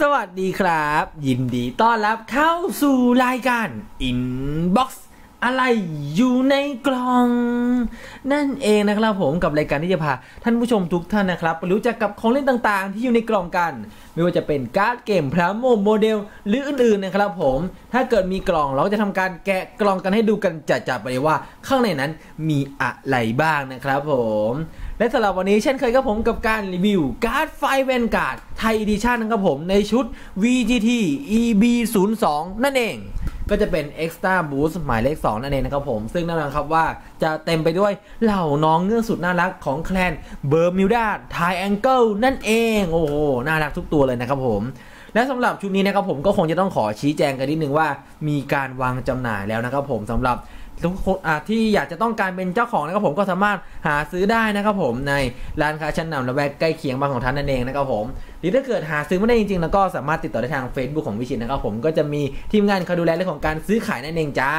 สวัสดีครับ ยินดีต้อนรับเข้าสู่รายการ Inbox อะไรอยู่ในกล่อง นั่นเองนะครับผมกับรายการที่จะพาท่านผู้ชมทุกท่านนะครับไปรู้จักกับของเล่นต่างๆ ที่อยู่ในกล่องกัน ไม่ว่าจะเป็นการ์ดเกมพระโมโมเดล หรืออื่นๆนะครับผมถ้าเกิดมีกล่องเราก็จะทำการแกะกล่องกันให้ดูกันจัดๆไปเลยว่า ข้างในนั้นมีอะไรบ้างนะครับผม และสำหรับวันนี้เช่นเคยครับผมกับการรีวิวการ์ดไฟเวนการ์ดไทยดิชั่นนะครับผมในชุด VGT EB02 นั่นเอง ก็จะเป็น Extra Boost หมายเลข 2 นั่นเองนะครับผม ซึ่งแน่นอนครับว่าจะเต็มไปด้วยเหล่าน้องเงือกสุดน่ารักของแคลนเบอร์มิวดาไทแองเกิลนั่นเอง โอ้โห น่ารักทุกตัวเลยนะครับผมและสำหรับชุดนี้นะครับผมก็คงจะต้องขอชี้แจงกันนิดนึงว่ามีการวางจำหน่ายแล้วนะครับผมสำหรับ ทุกคนที่อยากจะต้องการเป็นเจ้าของนะครับผมก็สามารถหาซื้อได้นะครับผมในร้านค้าชั้นนำและแวกใกล้เคียงบางของท่านนั่นเองนะครับผมหรือถ้าเกิดหาซื้อไม่ได้จริงๆแล้วก็สามารถติดต่อได้ทาง Facebook ของวิชิตนะครับผมก็จะมีทีมงานคอยดูแลเรื่องของการซื้อขายนั่นเองจ้า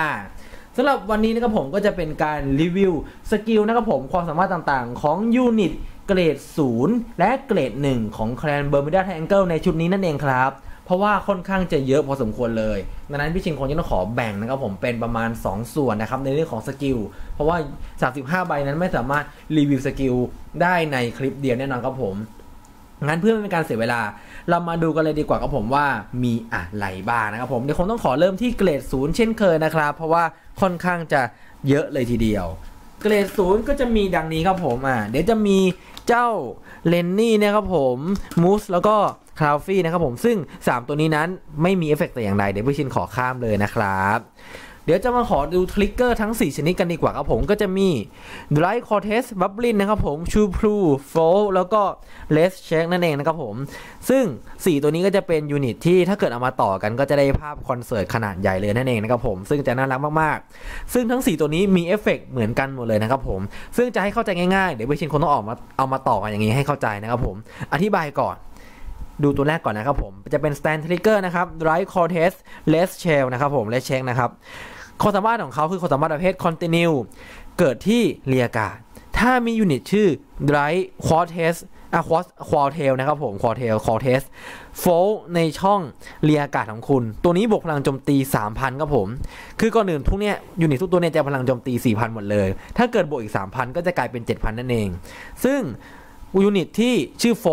สำหรับวันนี้นะครับผมก็จะเป็นการรีวิวสกิลนะครับผมความสามารถต่างๆ ของยูนิตเกรด 0 และเกรด 1 ของแคลนเบอร์มิดาไทแองเกิลในชุดนี้นั่นเองครับ เพราะว่าค่อนข้างจะเยอะพอสมควรเลยดังนั้นพี่ชิงคงจะต้องขอแบ่งนะครับผมเป็นประมาณ 2 ส่วนนะครับในเรื่องของสกิล เพราะว่า 35 ใบนั้นไม่สามารถรีวิวสกิลได้ในคลิปเดียวแน่นอนครับผม งั้นเพื่อไม่เป็นการเสียเวลา เรามาดูกันเลยดีกว่าครับผมว่ามีอะไรบ้างนะครับผมเดี๋ยวคงต้องขอเริ่มที่เกรดศูนย์เช่นเคยนะครับ เพราะว่าค่อนข้างจะเยอะเลยทีเดียว เกรดศูนย์ก็จะมีดังนี้ครับผมอ่าเดี๋ยวจะมีเจ้าเลนนี่นะครับผมมูสแล้วก็ คลาวฟี่นะครับผมซึ่ง 3 ตัวนี้นั้นไม่มีเอฟเฟกต์แต่อย่างใดเดี๋ยวพี่ชินขอข้ามเลยนะครับเดี๋ยวจะมาขอดูทริกเกอร์ทั้ง 4 ชนิดกันดีกว่าครับผมก็จะมี Dry Cortez Bubbling นะครับผม Chu Plu f o l แล้วก็ Les Check นั่นเองนะครับผม ซึ่ง 4 ตัวนี้ก็จะเป็นยูนิตที่ถ้าเกิดเอามาต่อกันก็จะได้ภาพคอนเสิร์ตขนาดใหญ่เลยนั่นเองนะครับผม ซึ่งจะน่ารักมากๆ ซึ่งทั้ง 4 ตัวนี้มีเอฟเฟกเหมือนกันหมดเลยนะครับผม ซึ่งจะให้เข้าใจง่ายๆ เดี๋ยวพี่ชินคงต้องออกมาเอามาต่อกันอย่างนี้ให้เข้าใจนะครับผม อธิบายก่อน ดูตัวแรกก่อนนะครับผม จะเป็น Stand Trigger นะครับ Dry Cortez Les Shell นะครับผม Les Check นะครับความสามารถของเขาคือความสามารถประเภท continue เกิดที่เรียกาศ ถ้ามียูนิตชื่อ dry quartes อะ quartel นะครับผม quartel quartes f o l ในช่องเรียกาศของคุณ ตัวนี้บวกพลังโจมตี 3,000ครับผม คือก่อนอื่นทุกเนี้ยยูนิตทุกตัวเนี้ยจะพลังโจมตี 4,000 หมดเลย ถ้าเกิดบวกอีก 3,000 ก็จะกลายเป็น 7,000 นั่นเอง ซึ่ง ยูนิตที่ชื่อโฟ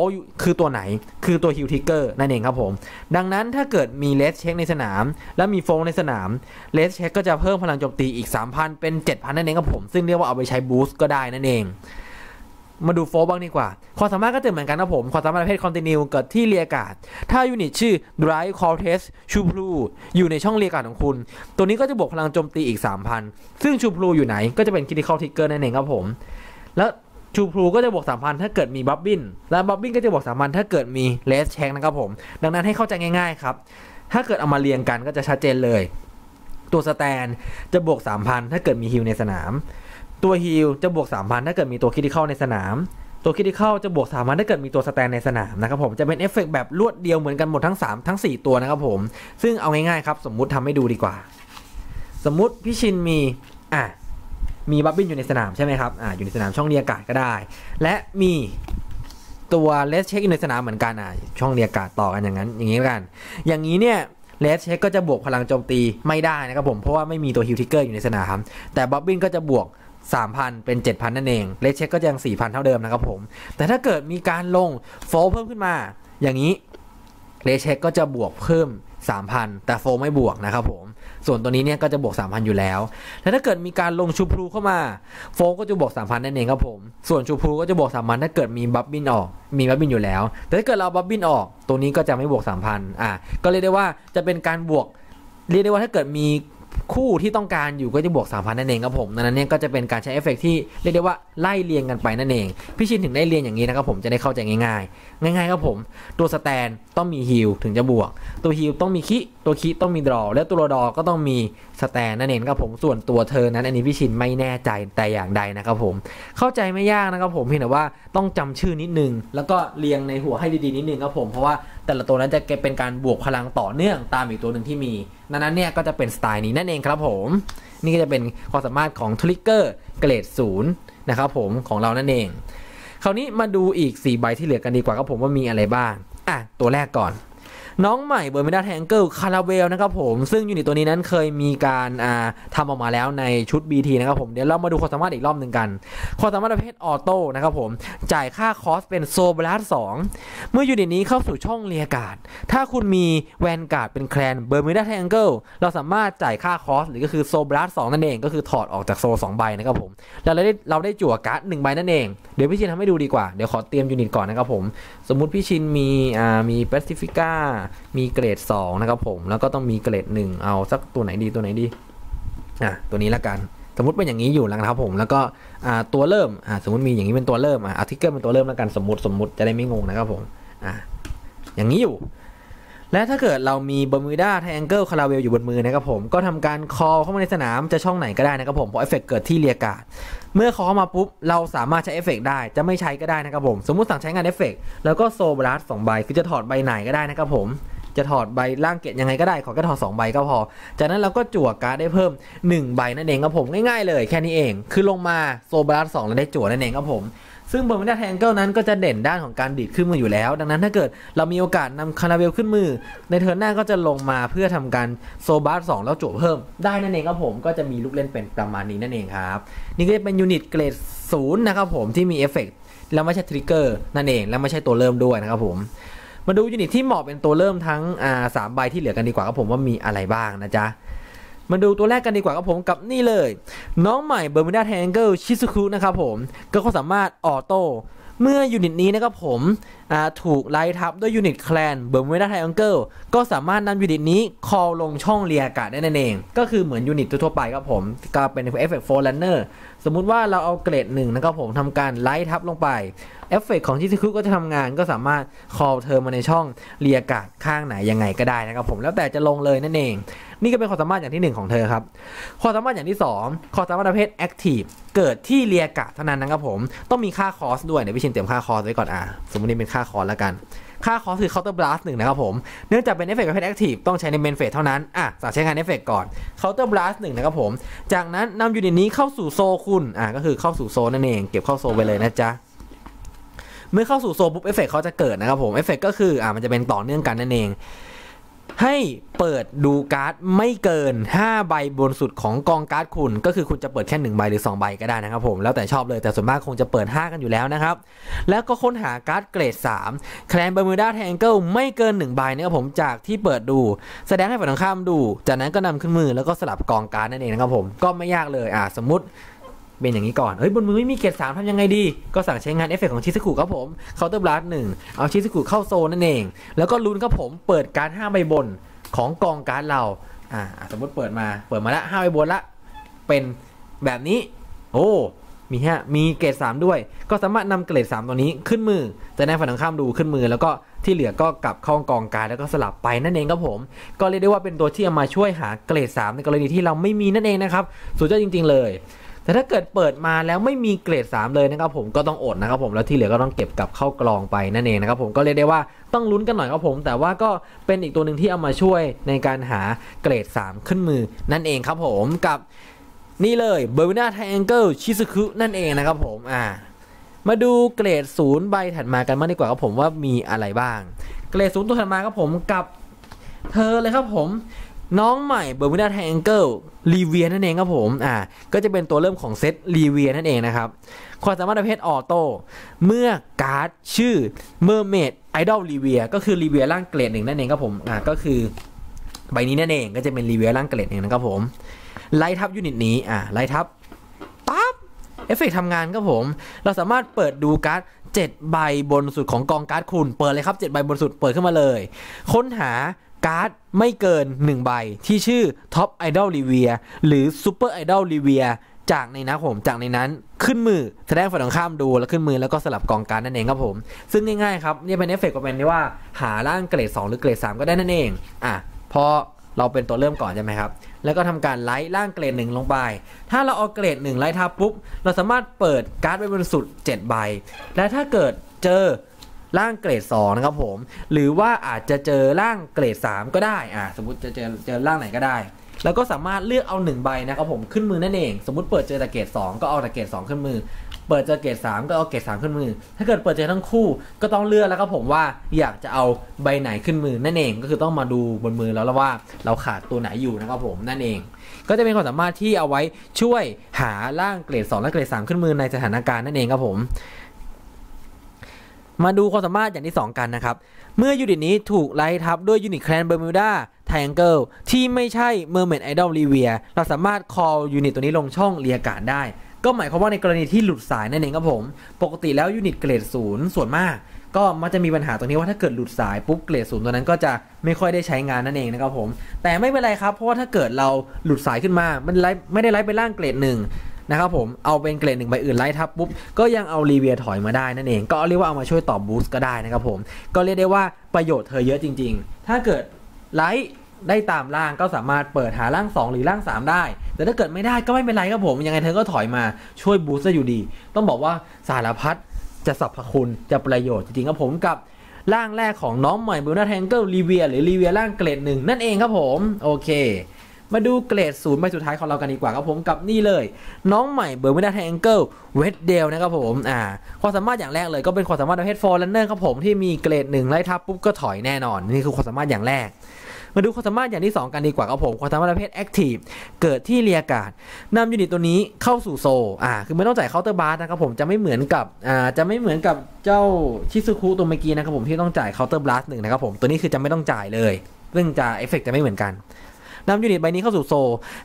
คือตัวไหน คือตัวฮิวทิกเกอร์นั่นเองครับผม ดังนั้นถ้าเกิดมีเลสเช็คในสนาม และมีโฟในสนามเลสเช็คก็จะเพิ่มพลังโจมตีอีก 3,000 เป็น 7,000 นั่นเองครับผม ซึ่งเรียกว่าเอาไปใช้บูสต์ก็ได้นั่นเอง มาดูโฟบ้างดีกว่า ความสามารถก็จะเหมือนกันนะผม ความสามารถประเภทคอนติเนียเกิดที่เรียกาศ ถ้ายูนิตชื่อ Dry Cortez ชูพลูอยู่ในช่องเรียกาศของคุณ ตัวนี้ก็จะบวกพลังโจมตีอีก 3,000 ซึ่งชูพลูอยู่ไหนก็จะเป็นคิติคอลทิกเกอร์นั่นเองครับผม แล้ว ชูพลูก็จะบวก3,000ถ้าเกิดมีบับบินและบับบินก็จะบวก3,000ถ้าเกิดมีเลสเช็คนะครับผม ดังนั้นให้เข้าใจง่ายๆครับ ถ้าเกิดเอามาเรียงกันก็จะชัดเจนเลย ตัวสแตนจะบวก3,000ถ้าเกิดมีฮิลในสนาม ตัวฮิลจะบวก3,000ถ้าเกิดมีตัวคิดเข้าในสนาม ตัวคิดเข้าจะบวก3,000ถ้าเกิดมีตัวสแตนในสนามนะครับผมจะเป็นเอฟเฟกแบบรวดเดียวเหมือนกันหมดทั้ง 3 ทั้ง 4 ตัวนะครับผม ซึ่งเอาง่ายๆครับสมมุติทำให้ดูดีกว่า สมมุติพี่ชินมีอะ มีบับบินอยู่ในสนามใช่ไหมครับอ่าอยู่ในสนามช่องเรียกาศก็ได้ และมีตัวเลสเช็คอยู่ในสนามเหมือนกันอ่าช่องเรียกาศต่อกันอย่างนั้นอย่างนี้กัน อย่างนี้เนี่ยเลสเช็คก็จะบวกพลังโจมตีไม่ได้นะครับผมเพราะว่าไม่มีตัวฮิวทิกเกอร์อยู่ในสนามแต่บับบินก็จะบวก3,000 เป็น 7,000 นั่นเอง เลสเช็คก็ยัง 4,000 เท่าเดิมนะครับผม แต่ถ้าเกิดมีการลงโฟลเพิ่มขึ้นมา อย่างนี้ เลสเช็คก็จะบวกเพิ่ม 3,000 แต่โฟไม่บวกนะครับผม ส่วนตัวนี้เนี่ยก็จะบวก 3,000 อยู่แล้ว แล้วถ้าเกิดมีการลงชูพลูเข้ามา โฟก็จะบวก 3,000 นั่นเองครับผม ส่วนชูพลูก็จะบวก 3,000 ถ้าเกิดมีบับบินออก มีบับบินอยู่แล้ว แต่ถ้าเกิดเราบับบินออก ตัวนี้ก็จะไม่บวก 3,000 อะ ก็เรียกได้ว่าจะเป็นการบวก เรียกได้ว่าถ้าเกิดมีคู่ที่ต้องการอยู่ก็จะบวก 3,000 นั่นเองครับผมดังนั้นเนี่ยก็จะเป็นการใช้เอฟเฟกที่เรียกได้ว่าไล่เรียงกันไปนั่นเอง พี่ชินถึงได้เรียงอย่างนี้นะครับผมจะได้เข้าใจง่ายๆ ง่ายๆครับผม ตัวสแตนต้องมีฮิลถึงจะบวก ตัวฮิลต้องมีคิตัวคิต้องมีดรอ และตัวดอก็ต้องมีสแตนนั่นเองครับผมส่วนตัวเธอนั้น อันนี้พี่ชินไม่แน่ใจแต่อย่างใดนะครับผมเข้าใจไม่ยากนะครับผมเพียงแต่ว่าต้องจำชื่อนิดนึง แล้วก็เรียงในหัวให้ดีๆนิดนึงครับผมเพราะว่าแต่ละตัวนั้นจะเป็นการบวกพลังต่อเนื่องตามอีกตัวหนึ่งที่มีนั้นเนี่ยก็จะเป็นสไตล์นี้นั่นเองครับผม นี่ก็จะเป็นความสามารถของทริกเกอร์เกรดศูนย์นะครับผมของเรานั่นเอง คราวนี้มาดูอีก 4 ใบที่เหลือกันดีกว่าครับผมว่ามีอะไรบ้างอะตัวแรกก่อน น้องใหม่เบอร์มิดาแทงเกิลคาราเวลนะครับผมซึ่งยูนิตตัวนี้นั้นเคยมีการอ่าทำออกมาแล้วในชุด BT นะครับผมเดี๋ยวเรามาดูความสามารถอีกรอบหนึ่งกันความสามารถประเภทออโต้นะครับผมจ่ายค่าคอสเป็นโซบลัส2เมื่อยูนิตนี้เข้าสู่ช่องเรียการ์ดถ้าคุณมีแวนการ์ดเป็นแคลนเบอร์มิดาแทงเกิลเราสามารถจ่ายค่าคอสหรือก็คือโซบลัส2นั่นเองก็คือถอดออกจากโซ2ใบนะครับผมแล้วเราได้เราได้จั่วการ์ดหนึ่งใบนั่นเองเดี๋ยวพี่ชินทำให้ดูดีกว่าเดี๋ยวขอเตรียมยูนิตก่อนนะครับผมสมมุติพี่ชินมีอ่ามีแปซิฟิก้ามีเกรด 2 นะครับผม แล้วก็ต้องมีเกรด 1 เอาสักตัวไหนดีตัวไหนดี อะ ตัวนี้ละกัน สมมติเป็นอย่างนี้อยู่แล้วนะครับผม แล้วก็อ่าตัวเริ่มอ่าสมมติมีอย่างนี้เป็นตัวเริ่มอ่าอาร์ติเกิลเป็นตัวเริ่มแล้วกัน สมมติ สมมติจะได้ไม่งงนะครับผม อะ อย่างนี้อยู่ และถ้าเกิดเรามีบ e ร์มิวดาไทแองเกิลคาราเวลอยู่บนมือนะครับผม ก็ทำการคอเข้ามาในสนามจะช่องไหนก็ได้นะครับผม เพราะเอฟเฟกเกิดที่เรียกาดเมื่อคอเข้ามาปุ๊บ เราสามารถใช้เอฟเฟกได้ จะไม่ใช้ก็ได้นะครับผม สมมุติสั่งใช้งานเอฟเฟกแล้วก็โซบลัสสองใบ คือจะถอดใบไหนก็ได้นะครับผมจะถอดใบล่างเกตยังไงก็ได้ขอแค่ถอด2ใบก็พอ จากนั้นเราก็จั่วการ์ดได้เพิ่ม 1 ใบนั่นเองครับผมง่ายๆเลยแค่นี้เอง คือลงมาโซบลัสสองแล้วได้จั่วนั่นเองครับผม ซึ่งเบอร์มิดาแทงเกิลนั้นก็จะเด่นด้านของการดีดขึ้นมืออยู่แล้ว ดังนั้นถ้าเกิดเรามีโอกาสนำคาราเวลขึ้นมือ ในเทิร์นหน้าก็จะลงมาเพื่อทำการโซบาร์สองแล้วจั่วเพิ่ม ได้นั่นเองครับผมก็จะมีลูกเล่นเป็นประมาณนี้นั่นเองครับ นี่ก็จะเป็นยูนิตเกรดศูนย์นะครับผมที่มีเอฟเฟกต์แล้วไม่ใช่ทริกเกอร์นั่นเองแล้วไม่ใช่ตัวเริ่มด้วยนะครับผมมาดูยูนิตที่เหมาะเป็นตัวเริ่มทั้งอ่าสามใบที่เหลือกันดีกว่าครับผมว่ามีอะไรบ้างนะจ๊ะ มาดูตัวแรกกันดีกว่าครับผมกับนี่เลย น้องใหม่เบอร์มิดาแทงเกิลชิซุคุนะครับผมก็เขาสามารถออโต้เมื่อยูนิตนี้นะครับผมถูกไล่ทับด้วยยูนิตแคลนเบอร์มิดาแทงเกิลก็สามารถนำยูนิตนี้คอลลงช่องเรียกาศได้นั่นเอง ก็คือเหมือนยูนิตทั่วไปครับผม ก็เป็นเอฟเฟกต์โฟร์แลนเนอร์สมมุติว่าเราเอาเกรดหนึ่งนะครับผมทำการไล่ทับลงไปเอฟเฟกต์ของชิซุคุก็จะทำงานก็สามารถ call เธอมาในช่องเรียกาศข้างไหนยังไงก็ได้นะครับผมแล้วแต่จะลงเลยนั่นเอง นี่ก็เป็นความสามารถอย่างที่ 1 ของเธอครับความสามารถอย่างที่ 2ความสามารถประเภท active เกิดที่เรียกาศเท่านั้นนะครับผมต้องมีค่าคอสด้วยเดี๋ยวพี่ชินเตรียมค่าคอสไว้ก่อนอะสมมตินี่เป็นค่าคอสแล้วกัน ค่าคอสคือ counter blast หนึ่งนะครับผม เนื่องจากเป็นเอฟเฟกต์ประเภท active ต้องใช้ในเมนเฟสเท่านั้น อะสั่งใช้งานเอฟเฟกต์ก่อน counter blast หนึ่งนะครับผม จากนั้นนำยูนิตนี้เข้าสู่โซคุณ อะก็คือเข้าสู่โซนั่นเอง เก็บเข้าโซไปเลยนะจ๊ะเมื่อเข้าสู่โซปุ๊บเอฟเฟกเขาจะเกิดนะครับผม เอฟเฟกก็คือ อ่า มันจะเป็นต่อเนื่องกันนั่นเอง ให้เปิดดูการ์ดไม่เกิน 5 ใบบนสุดของกองการ์ดคุณ ก็คือคุณจะเปิดแค่1ใบหรือ 2 ใบก็ได้นะครับผมแล้วแต่ชอบเลยแต่ส่วนมากคงจะเปิด 5 กันอยู่แล้วนะครับ แล้วก็ค้นหาการ์ดเกรด 3 แคลนเบอร์มิวดาแทงเกิลไม่เกิน 1 ใบนะครับผมจากที่เปิดดู แสดงให้ฝ่ายตรงข้ามดู จากนั้นก็นำขึ้นมือแล้วก็สลับกองการ์ดนั่นเองนะครับผมก็ไม่ยากเลยอ่าสมมติ เป็นอย่างนี้ก่อน เฮ้ยบนมือไม่มีเกรดสามทำยังไงดี ก็สั่งใช้งานเอฟเฟกของชิสกุครับผมเคาน์เตอร์บลัสหนึ่งเอาชิสกุเข้าโซนนั่นเอง แล้วก็ลุ้นครับผมเปิดการห้าใบบนของกองการเราอ่าสมมติเปิดมาเปิดมาละห้าใบบนละเป็นแบบนี้ โอ้มีฮะมีเกรด3ด้วย ก็สามารถนำเกรด3ตัวนี้ขึ้นมือ จะได้ฝั่งตรงข้ามดูขึ้นมือ แล้วก็ที่เหลือก็กลับเข้ากองการแล้วก็สลับไปนั่นเองครับผม ก็เรียกได้ว่าเป็นตัวที่เอามาช่วยหาเกรด3ในกรณีที่เราไม่มีนั่นเองนะครับ สุดยอดจริง ๆ เลย แต่ถ้าเกิดเปิดมาแล้วไม่มีเกรด 3 เลยนะครับผมก็ต้องอดนะครับผมแล้วที่เหลือก็ต้องเก็บกลับเข้ากลองไปนั่นเองนะครับผมก็เรียกได้ว่าต้องลุ้นกันหน่อยครับผม แต่ว่าก็เป็นอีกตัวหนึ่งที่เอามาช่วยในการหาเกรด 3 ขึ้นมือนั่นเองครับผมกับนี่เลยเบอร์วินาไทแองเกิลชิซุคุนั่นเองนะครับผมอ่ามาดูเกรดศูนย์ใบถัดมากันมากดีกว่าครับผมว่ามีอะไรบ้าง เกรดศูนย์ตัวถัดมาครับผมกับเธอเลยครับผม น้องใหม่เบอร์มินาไทแองเกิลรีเวียนั่นเองครับผม อ่า ก็จะเป็นตัวเริ่มของเซตรีเวียนั่นเองนะครับ ความสามารถประเภทออโต้ เมื่อการ์ดชื่อเมอร์เมดไอดอลรีเวียก็คือรีเวียร่างเกรดหนึ่งนั่นเองครับผม อ่า ก็คือใบนี้นั่นเองก็จะเป็นรีเวียร่างเกรดหนึ่งนะครับผม ไล่ทับยูนิตนี้ อะไล่ทับปั๊บ เอฟเฟกทำงานครับผม เราสามารถเปิดดูการ์ด7ใบบนสุดของกองการ์ดคุณ เปิดเลยครับ7ใบบนสุด เปิดขึ้นมาเลย ค้นหา การ์ดไม่เกิน 1 ใบ ที่ชื่อ Top Idol r e v i e r หรือ Super Idol r e v i e r จากในนะผมจากในนั้นขึ้นมือแสดงฝ่ายตรงข้ามดูแล้วขึ้นมือแล้วก็สลับกองการนั่นเองครับผม ซึ่งง่ายๆครับนี่เป็นเอฟเฟกต์ก็เป็นที่ว่า หาร่างเกรด 2 หรือเกรด 3 ก็ได้นั่นเอง อะพอเราเป็นตัวเริ่มก่อนใช่ไหมครับ แล้วก็ทำการไลท์ร่างเกรดหนึ่งลงไป ถ้าเราเอาเกรดหนึ่งไลท์ทับปุ๊บ เราสามารถเปิดการ์ดไปบนสุด 7 ใบ และถ้าเกิดเจอ ร่างเกรด2นะครับผม หรือว่าอาจจะเจอร่างเกรด 3 ก็ได้อ่าสมมติจะเจอเจอร่างไหนก็ได้ แล้วก็สามารถเลือกเอา 1 ใบนะครับผมขึ้นมือนั่นเอง สมมติเปิดเจอแต่เกรด2ก็เอาแต่เกรด2ขึ้นมือ เปิดเจอเกรด3ก็เอาเกรด3ขึ้นมือ ถ้าเกิดเปิดเจอทั้งคู่ก็ต้องเลือกแล้วครับผมว่าอยากจะเอาใบไหนขึ้นมือนั่นเอง ก็คือต้องมาดูบนมือแล้วแล้วว่าเราขาดตัวไหนอยู่นะครับผมนั่นเองก็จะเป็นความสามารถที่เอาไว้ช่วยหาร่างเกรด2และเกรด3ขึ้นมือในสถานการณ์นั่นเองครับผม มาดูความสามารถอย่างที่ 2 กันนะครับ เมื่อยูนิตนี้ถูกไล่ทับด้วยยูนิตแคลนเบอร์มิวดาไทแองเกิลที่ไม่ใช่เมอร์เมดไอดอลรีเวียเราสามารถ call ยูนิตตัวนี้ลงช่องเรียกการได้ ก็หมายความว่าในกรณีที่หลุดสายนั่นเองครับผม ปกติแล้วยูนิตเกรดศูนย์ส่วนมาก ก็มักจะมีปัญหาตรงนี้ว่าถ้าเกิดหลุดสายปุ๊บเกรดศูนย์ตัวนั้นก็จะไม่ค่อยได้ใช้งานนั่นเองนะครับผม แต่ไม่เป็นไรครับเพราะว่าถ้าเกิดเราหลุดสายขึ้นมา มันไไม่ได้ไลฟ์ไปล่างเกรดหนึ่ง นะครับผมเอาเป็นเกรดหนึ่งใบอื่นไล่ทับปุ๊บก็ยังเอารีเวียถอยมาได้นั่นเอง ก็เรียกว่าเอามาช่วยตอบบูสต์ก็ได้นะครับผมก็เรียกได้ว่าประโยชน์เธอเยอะจริง ๆ ถ้าเกิดไลท์ได้ตามร่างก็สามารถเปิดหาร่าง 2 หรือร่าง 3 ได้ แต่ถ้าเกิดไม่ได้ก็ไม่เป็นไรครับผม ยังไงเธอก็ถอยมาช่วยบูสต์อยู่ดี ต้องบอกว่าสารพัดจะสรรพคุณจะประโยชน์จริงๆครับผมกับร่างแรกของน้องใหม่บูนาแทงเกิลรีเวียหรือรีเวียร่างเกรดหนึ่งนั่นเองครับผม โอเค มาดูเกรดศูนย์ใบสุดท้ายของเรากันดีกว่าครับผมกับนี่เลย น้องใหม่เบอร์มินาแทงเกิลเวดเดลนะครับผมอ่าความสามารถอย่างแรกเลยก็เป็นความสามารถประเภทฟอร์ลันเนอร์ครับผมที่มีเกรดหนึ่งไล่ทับปุ๊บก็ถอยแน่นอน นี่คือความสามารถอย่างแรกมาดูความสามารถอย่างที่ 2 กันดีกว่าครับผมความสามารถประเภทแอคทีฟเกิดที่เรียกาศนำยูนิตตัวนี้เข้าสู่โซอ่าคือไม่ต้องจ่ายเคาน์เตอร์บาร์นะครับผมจะไม่เหมือนกับอ่าจะไม่เหมือนกับเจ้าชิซุคุตัวเมื่อกี้นะครับผมที่ต้องจ่ายเคาน์เตอร์บลัสหนึ่งนะครับผมตัวนี้คือจะไม่ต้องจ่ายเลย ซึ่งจะเอฟเฟกจะไม่เหมือนกัน นำยูนิตใบนี้เข้าสู่โซ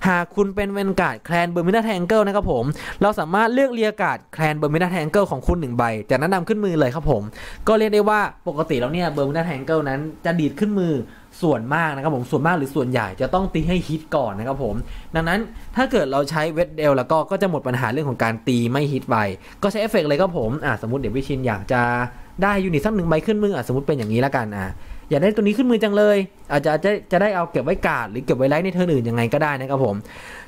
หากคุณเป็นเวนการ์ดแคลนเบอร์มินาแทงเกิลนะครับผม เราสามารถเลือกเรียกาดแคลนเบอร์มินาแทงเกิลของคุณหนึ่งใบจากนั้นนำขึ้นมือเลยครับผม ก็เรียกได้ว่าปกติแล้วเนี่ยเบอร์มินาแทงเกิลนั้นจะดีดขึ้นมือส่วนมากนะครับผมส่วนมากหรือส่วนใหญ่จะต้องตีให้ฮิตก่อนนะครับผม ดังนั้นถ้าเกิดเราใช้เวทเดลแล้วก็ก็จะหมดปัญหาเรื่องของการตีไม่ฮิตไปก็ใช้เอฟเฟกเลยครับผมอ่าสมมติเดี๋ยววิชินอยากจะ ได้ยูนิตสักหนึ่งใบขึ้นมืออะสมมติเป็นอย่างนี้แล้วกันอะอยากได้ตัวนี้ขึ้นมือจังเลย อาจจะจะจะได้เอาเก็บไว้กาดหรือเก็บไว้ไลท์ในเทอร์นอื่นยังไงก็ได้นะครับผม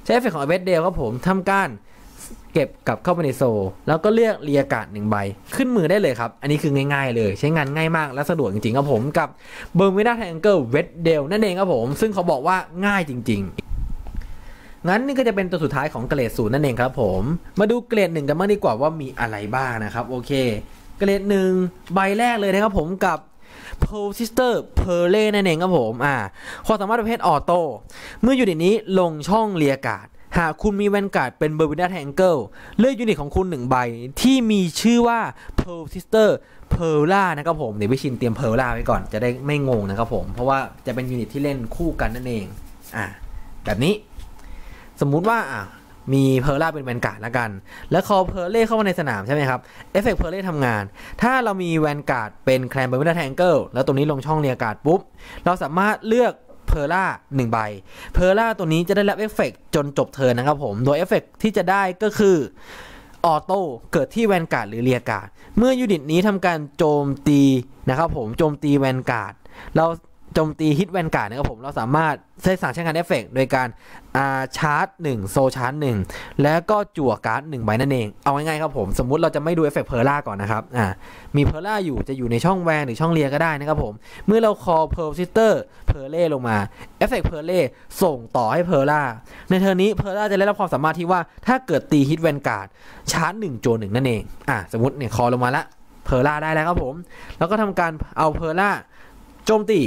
ใช้เอฟเฟกต์ของเวทเดลครับผมทำการเก็บกลับเข้าไปในโซ แล้วก็เลือกเรียกาดหนึ่งใบ ขึ้นมือได้เลยครับ อันนี้คือง่ายๆเลย ใช้งานง่ายมากและสะดวกจริงๆครับผมกับเบอร์มิด้าแทงเกิลเวทเดลนั่นเองครับผม ซึ่งเขาบอกว่าง่ายจริง ๆงั้นนี่ก็จะเป็นตัวสุดท้ายของเกรดศูนย์นั่นเองครับผม มาดูเกรดหนึ่งกันบ้างดีกว่าว่ามีอะไรบ้างนะครับ โอเค เกรดหนึ่งใบแรกเลยนะครับผมกับ p e r s i s t e r p e r l e นั่นเองครับผมอ่าความสามารถประเภทออโต้เมื่ออยูนิตนี้ลงช่องเรียการ์ดหากคุณมีแวนการ์ดเป็นเบอร์บินาแทงเกิลเลือกยูนิตของคุณหนึ่งใบ ที่มีชื่อว่า p e r s i s t e r p e r l a นะครับผม เดี๋ยววิชินเตรียม p e r l a ไว้ก่อนจะได้ไม่งงนะครับผม เพราะว่าจะเป็นยูนิตที่เล่นคู่กันนั่นเอง อ่าแบบนี้ สมมุติว่าอ่า มีเพอร์ล่าเป็นแวนการ์ดแล้วกัน แล้วคอเพอร์เล่เข้ามาในสนามใช่ไหมครับ เอฟเฟกต์เพอร์เล่ทำงาน ถ้าเรามีแวนการ์ดเป็นแคลนเบอร์มินาแทงเกิลแล้วตรงนี้ลงช่องเรียการ์ดปุ๊บ เราสามารถเลือกเพอร์ล่าหนึ่งใบ เพอร์ล่าตัวนี้จะได้รับเอฟเฟกต์จนจบเทินนะครับผม โดยเอฟเฟกต์ที่จะได้ก็คือออโต้เกิดที่แวนการ์ดหรือเรียการ์ด เมื่อยูนิตนี้ทำการโจมตีนะครับผม โจมตีแวนการ์ด เรา โจมตีฮิตแวนการ์ดนะครับผมเราสามารถใช้สั่งใช้งานเอฟเฟกต์โดยการอาชาร์จ1โซชาร์จ1แล้วก็จั่วการ์ด1ใบนั่นเอง เอาง่ายๆครับผม สมมุติเราจะไม่ดูเอฟเฟกต์เพอร์ล่าก่อนนะครับอ่ามีเพอร์ล่าอยู่จะอยู่ในช่องแวนหรือช่องเลียก็ได้นะครับผม เมื่อเราคอเพอร์ซิสเตอร์เพอร์เล่ลงมาเอฟเฟกต์เพอร์เล่ส่งต่อให้เพอร์ล่าในเทอร์นี้เพอร์ล่าจะได้รับความสามารถที่ว่าถ้าเกิดตีฮิตแวนการ์ดชาร์จ1โจหนึ่งนั่นเองอ่าสมมติเนี่ยคอลงมาละเพอร์ล่าได้แล้วครับผม แล้วก็ทำการเอาเพอร์ล่าโจมตี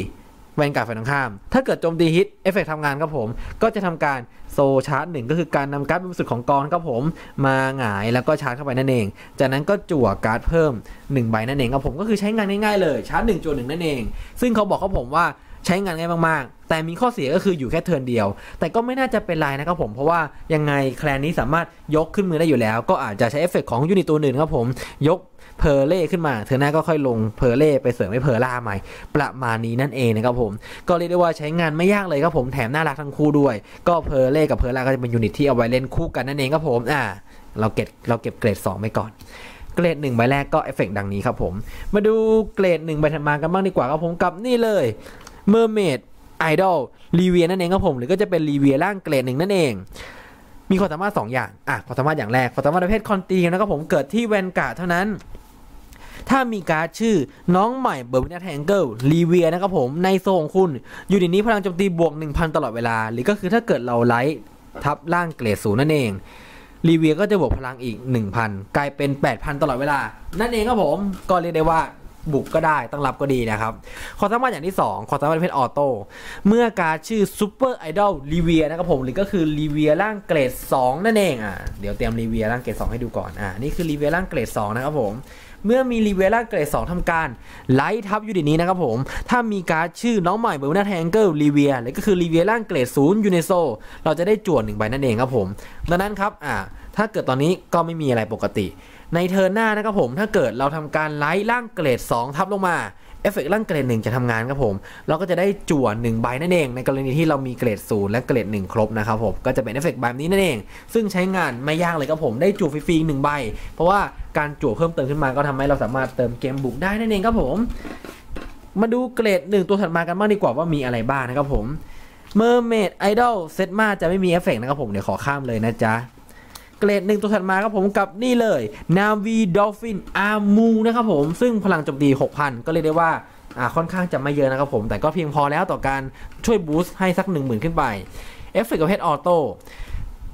แวนการ์ดฝ่ายตรงข้าม ถ้าเกิดโจมตีฮิตเอฟเฟกทำงานครับผม ก็จะทำการโซชาร์จหนึ่งก็คือการนำการ์ดเป็นสุดของกองครับผม มาหงายแล้วก็ชาร์จเข้าไปนั่นเอง จากนั้นก็จั่วการ์ดเพิ่ม1ใบนั่นเองครับผมก็คือใช้งานง่ายๆเลยชาร์จหนึ่งจั่วหนึ่งนั่นเอง ซึ่งเขาบอกครับผมว่าใช้งานง่ายมากๆ แต่มีข้อเสียก็คืออยู่แค่เทิร์นเดียว แต่ก็ไม่น่าจะเป็นไรนะครับผม เพราะว่ายังไงแคลนนี้สามารถยกขึ้นมือได้อยู่แล้ว ก็อาจจะใช้เอฟเฟกของยูนิตตัวอื่นครับผม ยก เพอเล่ขึ้นมาเธอหน้าก็ค่อยลงเพอเล่ไปเสริมให้เพอล่าใหม่ ประมาณนี้นั่นเองนะครับผม ก็เรียกได้ว่าใช้งานไม่ยากเลยครับผมแถมน่ารักทั้งคู่ด้วย ก็เพอเล่กับเพอล่าก็จะเป็นยูนิตที่เอาไว้เล่นคู่กันนั่นเองครับผมอ่าเราเก็บเราเก็บเกรด2ไปก่อนเกรด1ใบแรกก็เอฟเฟกดังนี้ครับผม มาดูเกรด1ใบถัดมากันบ้างดีกว่าครับผมกับนี่เลย Mermaid Idol รีเวียนั่นเองครับผมหรือก็จะเป็นรีเวียร่างเกรดหนึ่งนั่นเอง มีความสามารถ 2 อย่าง อะความสามารถอย่างแรกความสามารถประเภทคอนตีนะครับผมเกิดที่แวนการ์ดเท่านั้น ถ้ามีการ์ดชื่อน้องใหม่เบอร์วินาแทงเกิลรีเวียนะครับผมในโซของคุณ อยู่ในนี้พลังโจมตีบวก 1,000 ตลอดเวลา หรือก็คือถ้าเกิดเราไลท์ทับร่างเกรดศูนย์นั่นเองรีเวียก็จะบวกพลังอีก 1,000 กลายเป็น 8,000 ตลอดเวลา นั่นเองครับผมก็เรียกได้ว่าบุกก็ได้ตั้งรับก็ดีนะครับความสามารถอย่างที่ 2ความสามารถประเภทออโต้เมื่อการชื่อซูเปอร์ไอดอลรีเวียนะครับผมหรือก็คือรีเวียร่างเกรด 2 นั่นเองอะเดี๋ยวเตรียมรีเวียร่างเกรด 2 ให้ดูก่อนอ่านี่คือรีเวียร่างเกรด 2 นะครับผม เมื่อมีรีเวล่างเกรด2ทำการไลท์ทับยูนิตนี้นะครับผม ถ้ามีการชื่อน้องใหม่เบอร์นาแทงเกิลรีเวียหรือก็คือรีเวียร่างเกรด0ยูเนโซเราจะได้จวนหนึ่งใบนั่นเองครับผม ดังนั้นครับอ่าถ้าเกิดตอนนี้ก็ไม่มีอะไรปกติ ในเทอร์หน้านะครับผมถ้าเกิดเราทำการไลท์ร่างเกรด 2 ทับลงมา เอฟเฟกร่างเกรดหนึ่งจะทำงานครับผม เราก็จะได้จั่วหนึ่งใบนั่นเอง ในกรณีที่เรามีเกรดศูนย์และเกรดหนึ่งครบนะครับผม ก็จะเป็นเอฟเฟกต์แบบนี้นั่นเอง ซึ่งใช้งานไม่ยากเลยครับผม ได้จั่วฟรีๆหนึ่งใบ เพราะว่าการจั่วเพิ่มเติมขึ้นมาก็ทำให้เราสามารถเติมเกมบุกได้นั่นเองครับผม มาดูเกรดหนึ่งตัวถัดมากันบ้างดีกว่าว่ามีอะไรบ้างนะครับผม Mermaid Idol เซตมาจะไม่มีเอฟเฟกนะครับผมเดี๋ยวขอข้ามเลยนะจ๊ะ เกรดหนึ่งตัวถัดมาครับผมกับนี่เลย Navi Dolphin Armu นะครับผม ซึ่งพลังโจมตี 6,000 ก็เรียกได้ว่าอ่าค่อนข้างจะไม่เยอะนะครับผม แต่ก็เพียงพอแล้วต่อการช่วยบูสต์ให้สัก 10,000 ขึ้นไป เอฟเฟกต์ประเภทออโต้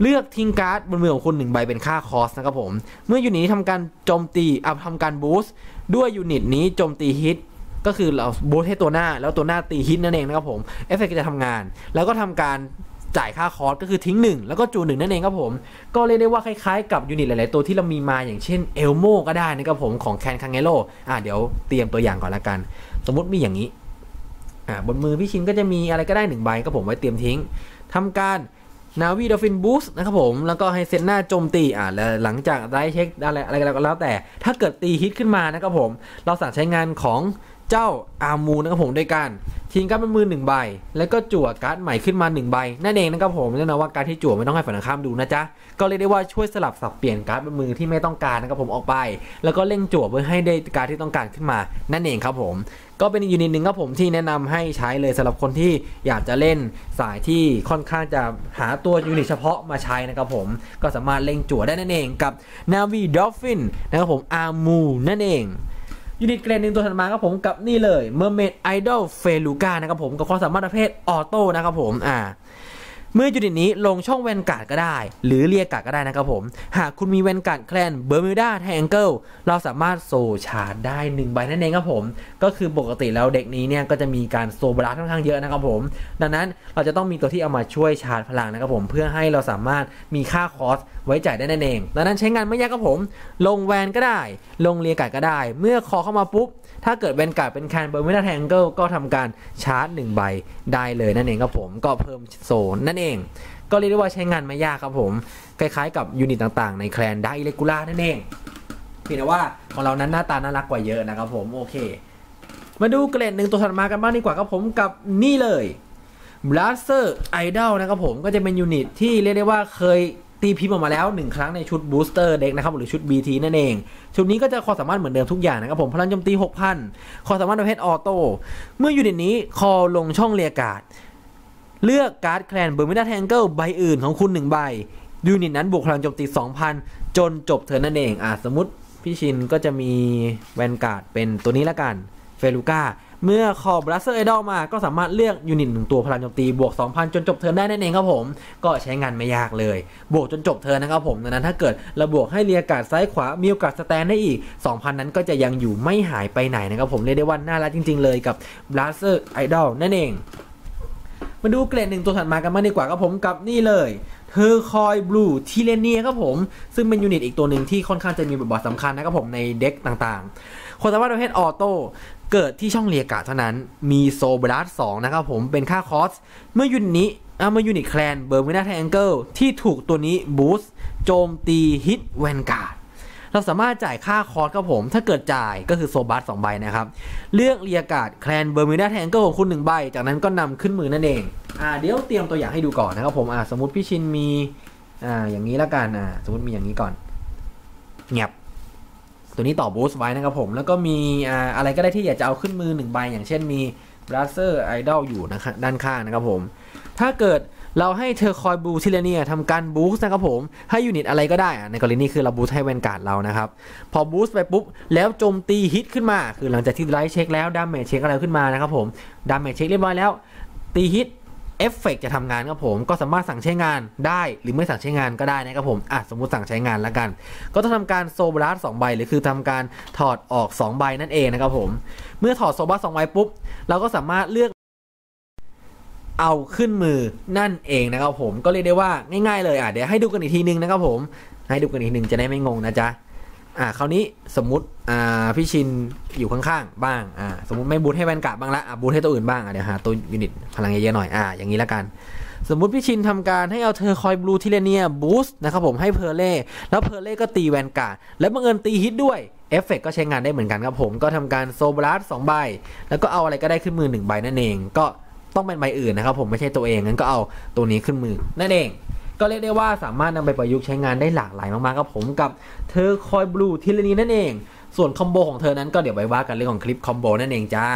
เลือกทิ้งการ์ดบนมือของคุณหนึ่งใบเป็นค่าคอสนะครับผม เมื่อยูนิตนี้ทำการโจมตีอะทำการบูสต์ด้วยยูนิตนี้โจมตีฮิตก็คือเราบูสต์ให้ตัวหน้าแล้วตัวหน้าตีฮิตนั่นเองนะครับผมเอฟเฟกต์จะทำงาน แล้วก็ทำการ จ่ายค่าคอร์สก็คือทิ้งหนึ่งแล้วก็จูหนึ่งนั่นเองครับผม ก็เรียกได้ว่าคล้ายๆกับยูนิตหลายๆตัวที่เรามีมาอย่างเช่นเอลโมก็ได้นะครับผมของแคนคังเงโลอะเดี๋ยวเตรียมตัวอย่างก่อนละกัน สมมติมีอย่างนี้อ่าบนมือพี่ชินก็จะมีอะไรก็ได้หนึ่งใบก็ผมไว้เตรียมทิ้งทำการนาวีดอฟินบูสนะครับผม แล้วก็ให้เซตหน้าโจมตีอ่าแล้วหลังจากได้เช็คอะไรอะไรก็แล้วแต่ ถ้าเกิดตีฮิตขึ้นมานะครับผม เราสั่งใช้งานของ เจ้าอามูนะครับผมด้วยการทิ้งการ์ดเป็นมือหนึ่งใบ แล้วก็จั่วการ์ดใหม่ขึ้นมาหนึ่งใบนั่นเองนะครับผมแน่นอนว่าการที่จั่วไม่ต้องให้ฝ่ายตรงข้ามดูนะจ๊ะก็เรียกได้ว่าช่วยสลับสับเปลี่ยนการ์ดเป็นมือที่ไม่ต้องการนะครับผมออกไป แล้วก็เร่งจั่วเพื่อให้ได้การ์ดที่ต้องการขึ้นมา นั่นเองครับผมก็เป็นอีกยูนิตหนึ่งครับผมที่แนะนำให้ใช้เลยสำหรับคนที่อยากจะเล่นสายที่ค่อนข้างจะหาตัวยูนิตเฉพาะมาใช้นะครับผมก็สามารถเล่งจั่วได้นั่นเองกับ Navi Dolphin นะครับผมอาร์มูนั่นเอง ยูนิตเกรดหนึ่งตัวถัดมาครับผมกับนี่เลย Mermaid Idol f e l u g a นะครับผมกับความสามารถประเภทออโต้นะครับผมอ่า เมื่อยูนิตนี้ลงช่องแวนการ์ดก็ได้ หรือเรียกการ์ดก็ได้นะครับผม หากคุณมีแวนการ์ดแคลนเบอร์มิวดาแทงเกิลเราสามารถโซชาร์ดได้1ใบนั่นเองครับผม ก็คือปกติแล้วเด็กนี้เนี่ยก็จะมีการโซบลัสค่อนข้างเยอะนะครับผม ดังนั้นเราจะต้องมีตัวที่เอามาช่วยชาร์จพลังนะครับผมเพื่อให้เราสามารถมีค่าคอสไว้จ่ายได้นั่นเองดังนั้นใช้งานไม่ยากครับผม ลงแวนก็ได้ ลงเรียการ์ดก็ได้ เมื่อคอเข้ามาปุ๊บถ้าเกิดแวนการ์ดเป็นแคนเบอร์มิวดาแทงเกิลก็ทำการชาร์จ1ใบได้เลยนั่นเองครับผมก็เพิ่มโซนนั่นเอง ก็เรียกได้ว่าใช้งานไม่ยากครับผม คล้ายๆกับยูนิตต่างๆในแคลนด้อิเลกูล่านั่นเองเพียงแต่ว่าของเรานั้นหน้าตาน่ารักกว่าเยอะนะครับผมโอเค มาดูเกรดหนึ่งตัวถัดมากันบ้างดีกว่าครับผมกับนี่เลย Blaster Idol นะครับผมก็จะเป็นยูนิตที่เรียกได้ว่าเคยตีพิมพ์ออกมาแล้ว 1 ครั้งในชุด Booster Deck นะครับหรือชุด BT นั่นเอง ชุดนี้ก็จะความสามารถเหมือนเดิมทุกอย่างนะครับผมพลังโจมตี 6,000 ความสามารถประเภทออโต้เมื่อยูนิตนี้คอลงช่องเรียกการ์ด เลือกการ์ดแคลนเบอร์มิดาแทงเกิลใบอื่นของคุณ1ใบยูนิตนั้นบวกพลังโจมตี 2,000 จนจบเธอนั่นเอง อะสมมติพี่ชินก็จะมีแวนการ์ดเป็นตัวนี้ละกัน เฟลูก้า เมื่อคอบลัสเซอร์ไอดอลมาก็สามารถเลือกยูนิตหนึ่งตัวพลังโจมตี บวก 2,000 จนจบเทิร์นได้นั่นเองครับผม ก็ใช้งานไม่ยากเลย บวกจนจบเทิร์นนะครับผมดังนั้นถ้าเกิดเราบวกให้เรียการ์ดซ้ายขวา มีโอกาสสแตนได้อีก 2,000 นั้นก็จะยังอยู่ไม่หายไปไหนนะครับผมเรียกได้ว่าน่ารักจริง ๆ เลยกับ Blaster Idol นั่นเอง มาดูเกรดหนึ่งตัวถัดมากันมางดีกว่าครับผมกับนี่เลยเธอคอยบลูทีเลเนียครับผม ซึ่งเป็นยูนิตอีกตัวหนึ่งที่ค่อนข้างจะมีบทบาทสำคัญนะครับผมในเด็กต่างๆความสามารถประเภทออโต้เกิดที่ช่องเรียกาเท่านั้น มีโซบลัสสองนะครับผมเป็นค่าคอส เมื่อยูนิตนี้อ่าเมื่อยูนิตแคลนเบอร์มินาแทงเกิลที่ถูกตัวนี้บูสต์โจมตีฮิตแวนการ์ด เราสามารถจ่ายค่าคอร์สครับผม ถ้าเกิดจ่ายก็คือโซบัสสองใบนะครับ เลือกเรียกาดแคลนเบอร์มิวดาแทงเกิลของคุณหนึ่งใบ จากนั้นก็นำขึ้นมือนั่นเอง อ่าเดี๋ยวเตรียมตัวอย่างให้ดูก่อนนะครับผม อ่าสมมติพี่ชินมี อ่าอย่างนี้ละกัน อ่าสมมติมีอย่างนี้ก่อนเงียบตัวนี้ต่อบูสต์ไว้นะครับผม แล้วก็มีอ่าอะไรก็ได้ที่อยากจะเอาขึ้นมือหนึ่งใบ อย่างเช่นมีบราเซอร์ไอดอลอยู่นะครับด้านข้างนะครับผม ถ้าเกิด เราให้เธอคอยบูทิเลเนียทำการบูสต์นะครับผมให้ยูนิตอะไรก็ได้ในกรณีนี้คือเราบูสต์ให้แวนการ์ดเรานะครับพอบูสต์ไปปุ๊บแล้วโจมตีฮิตขึ้นมา คือหลังจากที่ไลท์เช็คแล้วดาเมจเช็คอะไรขึ้นมานะครับผมดาเมจเช็คเรียบร้อยแล้ว ตีฮิตเอฟเฟกจะทำงานครับผมก็สามารถสั่งใช้งานได้หรือไม่สั่งใช้งานก็ได้นะครับผมอะสมมุติสั่งใช้งานแล้วกัน ก็ต้องทำการโซบลัสสองใบหรือคือทำการถอดออก 2 ใบนั่นเองนะครับผม เมื่อถอดโซบัสสองใบปุ๊บ เราก็สามารถเลือก เอาขึ้นมือนั่นเองนะครับผมก็เรียกได้ว่าง่ายๆเลยอะเดี๋ยวให้ดูกันอีกทีนึงนะครับผมให้ดูกันอีกทีนึงจะได้ไม่งงนะจ๊ะอ่าคราวนี้สมมติอ่าพี่ชินอยู่ข้างๆบ้างอ่าสมมติไม่บูทให้แวนกาดบ้างละอะบูทให้ตัวอื่นบ้างอะเดี๋ยวหาตัวยูนิตพลังเยอะๆหน่อยอ่าอย่างนี้ละกัน สมมุติพี่ชินทำการให้เอาเธอคอยบลูทิเลเนียบูสต์นะครับผมให้เพอร์เล่แล้วเพอร์เล่ก็ตีแวนการ์ดแล้วบังเอิญตีฮิตด้วยเอฟเฟกก็ใช้งานได้เหมือนกันครับผมก็ทำการโซบลัสสองใบแล้วก็เอาอะไรก็ได้ขึ้นมือหนึ่งใบนั่นเองก็ ต้องเป็นใบอื่นนะครับ ผมไม่ใช่ตัวเองงั้นก็เอาตัวนี้ขึ้นมือนั่นเอง ก็เรียกได้ว่าสามารถนำไปประยุกต์ใช้งานได้หลากหลายมากๆครับผมกับเธอคอยบลูทิเลนีนั่นเอง ส่วนคอมโบของเธอนั้นก็เดี๋ยวไว้ว่ากันเรื่องของคลิปคอมโบนั่นเองจ้า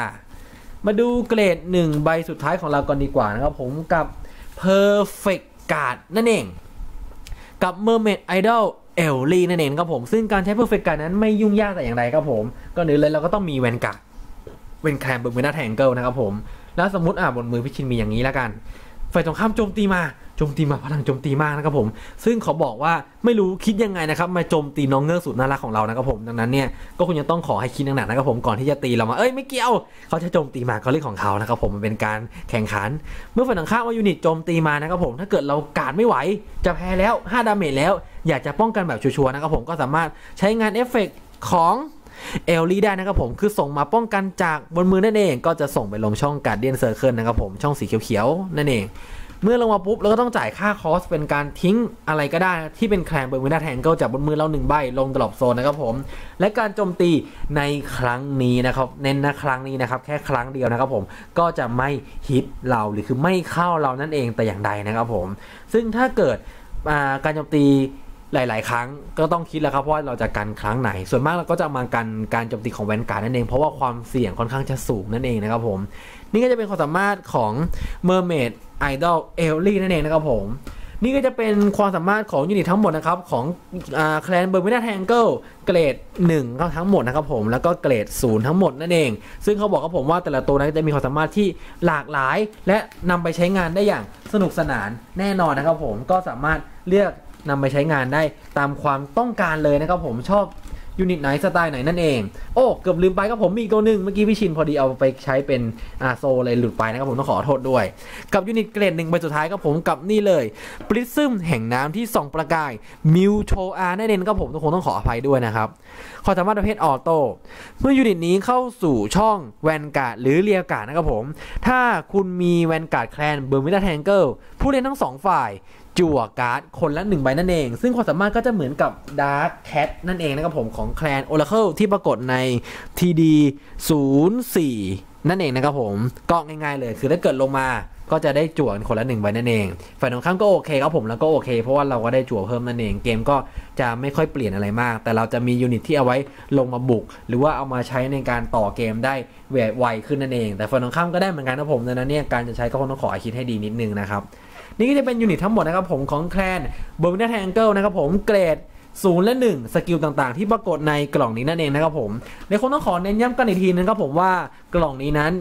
มาดูเกรด 1 ใบสุดท้ายของเราก่อนดีกว่านะครับผมกับ Perfect Card นั่นเอง กับ Mermaid Idol เอลลี่นั่นเองครับผม ซึ่งการใช้ Perfect Card นั้นไม่ยุ่งยากแต่อย่างใดครับผมก่อนอื่นเลยเราก็ต้องมีแวนการ์ดเวนแคมเบอร์เมนาแทงเกิลนะครับผม แล้วสมมติอะบนมือพี่ชินมีอย่างนี้แล้วกันฝ่ายตรงข้ามโจมตีมาโจมตีมาพลังโจมตีมากนะครับผม ซึ่งขาบอกว่าไม่รู้คิดยังไงนะครับมาโจมตีน้องเงือกสุดน่ารักของเรานะครับผมดังนั้นเนี่ยก็คงจะต้องขอให้คิดหนักๆนะครับผมก่อนที่จะตีเรามาเอ้ยไม่เกี่ยวเขาจะโจมตีมาก็เรื่องของเขานะครับผมมันเป็นการแข่งขัน เมื่อฝ่ายตรงข้ามว่ายูนิตโจมตีมานะครับผมถ้าเกิดเราการไม่ไหวจะแพ้แล้ว5ดาเมจแล้ว อยากจะป้องกันแบบชัวร์ๆนะครับผมก็สามารถใช้งานเอฟเฟกต์ของ เอลลี่ได้นะครับผมคือส่งมาป้องกันจากบนมือนั่นเอง ก็จะส่งไปลงช่องการเดียนเซอร์เคิลนะครับผมช่องสีเขียวๆนั่นเอง เมื่อลงมาปุ๊บเราก็ต้องจ่ายค่าคอสเป็นการทิ้งอะไรก็ได้ที่เป็นแคลนบอร์มินาแทงเกิลจากบนมือเราหนึ่งใบลงตลบโซนนะครับผม และการโจมตีในครั้งนี้นะครับเน้นนะครั้งนี้นะครับแค่ครั้งเดียวนะครับผมก็จะไม่ฮิตเราหรือคือไม่เข้าเรานั่นเองแต่อย่างใดนะครับผม ซึ่งถ้าเกิดการโจมตี หลาย ๆ ครั้งก็ต้องคิดแล้วครับว่าเราจะกันครั้งไหน ส่วนมากเราก็จะมากันการโจมตีของแวนการ์ดนั่นเอง เพราะว่าความเสี่ยงค่อนข้างจะสูงนั่นเองนะครับผม นี่ก็จะเป็นความสามารถของ Mermaid Idol e l l y นั่นเองนะครับผมนี่ก็จะเป็นความสามารถของยูนิตทั้งหมดนะครับ ของแคลนเบอร์มินาแทงเกิลเกรด1ก็ทั้งหมดนะครับผมแล้วก็เกรด 0 ทั้งหมดนั่นเอง ซึ่งเขาบอกกับผมว่าแต่ละตัวนั้นจะมีความสามารถที่หลากหลาย และนำไปใช้งานได้อย่างสนุกสนานแน่นอนนะครับผมก็สามารถเลือก นำไปใช้งานได้ตามความต้องการเลยนะครับผมชอบยูนิตไหนสไตล์ไหนนั่นเอง โอ้เกือบลืมไปครับผมมีอีกตัวหนึ่งเมื่อกี้พี่ชินพอดีเอาไปใช้เป็นอาโซเลยหลุดไปนะครับผมต้องขอโทษด้วย กับยูนิตเกรดหนึ่งใบสุดท้ายครับผมกับนี่เลยปริซึมแห่งน้ำที่ส่องประกายมิวโชอาร์นั่นเองครับผมทุกคนต้องขออภัยด้วยนะครับความสามารถประเภทออโต้เมื่อยูนิตนี้เข้าสู่ช่องแวนการ์ดหรือเรียกาดนะครับผม ถ้าคุณมีแวนการ์ดแคลนเบอร์มิดาแทงเกิลผู้เล่นทั้งสองฝ่าย จั่วการ์ดคนละหนึ่งใบนั่นเอง ซึ่งความสามารถก็จะเหมือนกับ Dark Cat นั่นเองนะครับผมของแคลน Oracle ที่ปรากฏใน TD 04 นั่นเองนะครับผมก็ง่ายๆเลย คือถ้าเกิดลงมาก็จะได้จั่วคนละหนึ่งใบนั่นเอง ฝ่ายตรงข้ามก็โอเคครับผมแล้วก็โอเค เพราะว่าเราก็ได้จั่วเพิ่มนั่นเอง เกมก็จะไม่ค่อยเปลี่ยนอะไรมาก แต่เราจะมียูนิตที่เอาไว้ลงมาบุก หรือว่าเอามาใช้ในการต่อเกมได้ไวขึ้นนั่นเอง แต่ฝ่ายตรงข้ามก็ได้เหมือนกันนะผมดังนั้นเนี่ยการจะใช้ก็คงต้องขอคิดให้ดีนิดนึงนะครับ นี่ก็จะเป็นยูนิตทั้งหมดนะครับผมของแคลนเบอร์มินาแทงเกิลนะครับผมเกรดศูนย์และหนึ่งสกิลต่างๆ ที่ปรากฏในกล่องนี้นั่นเองนะครับผมในคนต้องขอเน้นย้ำกันอีกทีนึงครับผมว่ากล่องนี้นั้น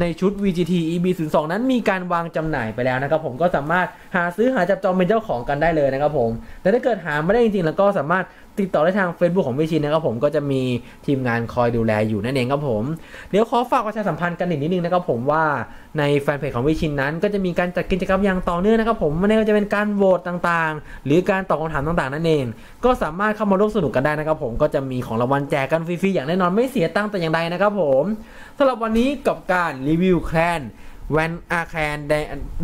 ในชุด VGT EB 0 2 นั้นมีการวางจำหน่ายไปแล้วนะครับผมก็สามารถหาซื้อหาจับจองเป็นเจ้าของกันได้เลยนะครับผมแต่ถ้าเกิดหาไม่ได้จริงๆ แล้วก็สามารถ ติดต่อได้ทาง Facebook ของวิชินนะครับผมก็จะมีทีมงานคอยดูแลอยู่นั่นเองครับผม เดี๋ยวขอฝากประชาสัมพันธ์กันอีกนิดนึงนะครับผมว่าในแฟนเพจของวิชินนั้น ก็จะมีการจัดกิจกรรมอย่างต่อเนื่องนะครับผมไม่ว่าจะเป็นการโหวตต่างๆ หรือการตอบคำถามต่างๆ นั่นเอง ก็สามารถเข้ามาร่วมสนุกกันได้นะครับผมก็จะมีของรางวัลแจกกันฟรีๆอย่างแน่นอนไม่เสียตังค์แต่อย่างใดนะครับผมสำหรับวันนี้กับการรีวิวแคลน แวนอาแคนได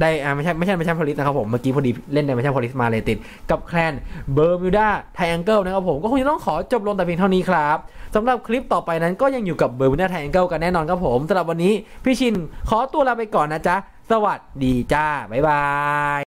ไดไม่ใช่ไม่ใช่ไม่ใช่พลิสนะครับผมเมื่อกี้พอดีเล่นในไม่ใช่พลิสมาเลยติด กับแคลนเบอร์มิวดาไทแองเกิลนะครับผมก็คงจะต้องขอจบลงแต่เพียงเท่านี้ครับสำหรับคลิปต่อไปนั้นก็ยังอยู่กับเบอร์มิวดาไทแองเกิลกันแน่นอนครับผมสำหรับวันนี้พี่ชินขอตัวลาไปก่อนนะจ๊ะสวัสดีจ้าบ๊ายบาย